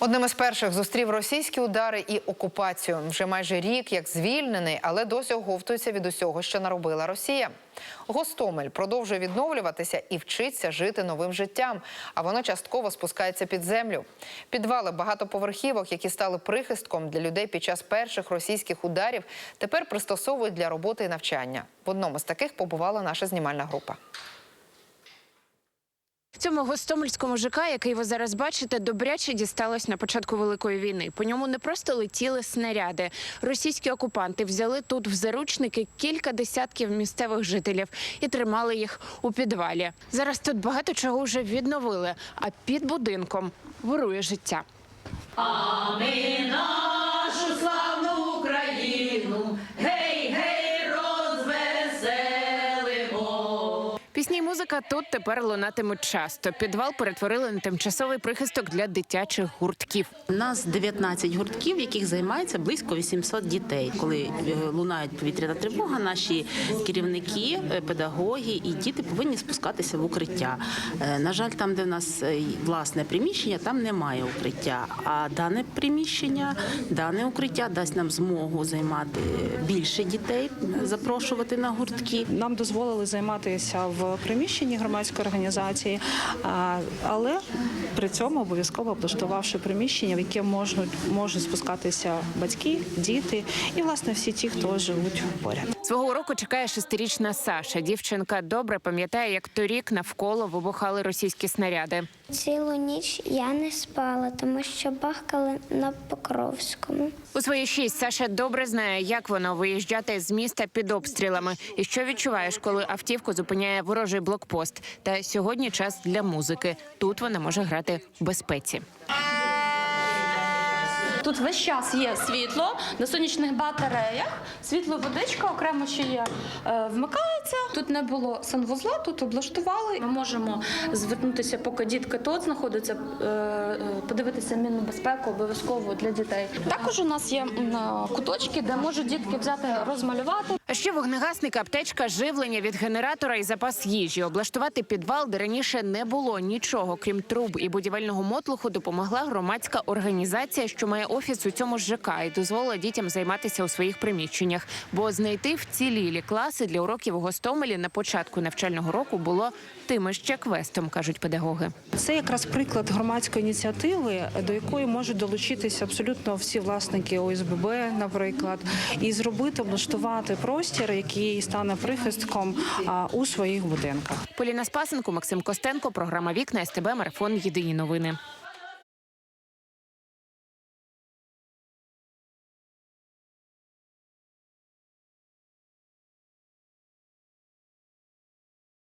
Одним із перших зустрів російські удари і окупацію. Вже майже рік як звільнений, але досі оговтується від усього, що наробила Росія. Гостомель продовжує відновлюватися і вчиться жити новим життям, а воно частково спускається під землю. Підвали багатоповерхівок, які стали прихистком для людей під час перших російських ударів, тепер пристосовують для роботи і навчання. В одному з таких побувала наша знімальна група. Цьому гостомельському ЖК, який ви зараз бачите, добряче дісталось на початку великої війни. По ньому не просто летіли снаряди. Російські окупанти взяли тут в заручники кілька десятків місцевих жителів і тримали їх у підвалі. Зараз тут багато чого вже відновили, а під будинком вирує життя. нашу Пісні й музика тут тепер лунатимуть часто. Підвал перетворили на тимчасовий прихисток для дитячих гуртків. У нас 19 гуртків, в яких займається близько 800 дітей. Коли е, лунає повітряна тривога, наші керівники, е, педагоги і діти повинні спускатися в укриття. Е, На жаль, там, де в нас власне приміщення, там немає укриття. А дане приміщення, дане укриття дасть нам змогу займати більше дітей, запрошувати на гуртки. Нам дозволили займатися в приміщенні громадської організації, але при цьому обов'язково облаштувавши приміщення, в яке можуть можуть спускатися батьки, діти і власне всі ті, хто живуть поряд. Свого уроку чекає шестирічна Саша. Дівчинка добре пам'ятає, як торік навколо вибухали російські снаряди. Цілу ніч я не спала, тому що бахкали на Покровському. У свої шість Саша добре знає, як воно виїжджати з міста під обстрілами, і що відчуваєш, коли автівку зупиняє ворожий блокпост. Та сьогодні час для музики. Тут вона може грати в безпеці. Тут весь час є світло на сонячних батареях. Світло водичка окремо ще є е, вмикається. Тут не було санвузла, тут облаштували. Ми можемо звернутися, поки дітки тут знаходяться, е, е, подивитися мінну безпеку обов'язково для дітей. Також у нас є куточки, де можуть дітки взяти розмалювати. А ще вогнегасник, аптечка, живлення від генератора і запас їжі. Облаштувати підвал, де раніше не було нічого, крім труб і будівельного мотлуху, допомогла громадська організація, що має офіс у цьому ж ЖК і дозволила дітям займатися у своїх приміщеннях. Бо знайти вцілілі класи для уроків у Гостомелі на початку навчального року було тим ще квестом, кажуть педагоги. Це якраз приклад громадської ініціативи, до якої можуть долучитися абсолютно всі власники ОСББ, наприклад, і зробити облаштувати простір, який стане прихистком у своїх будинках. Поліна Спасенко, Максим Костенко, програма Вікна СТБ Марафон. Єдині новини.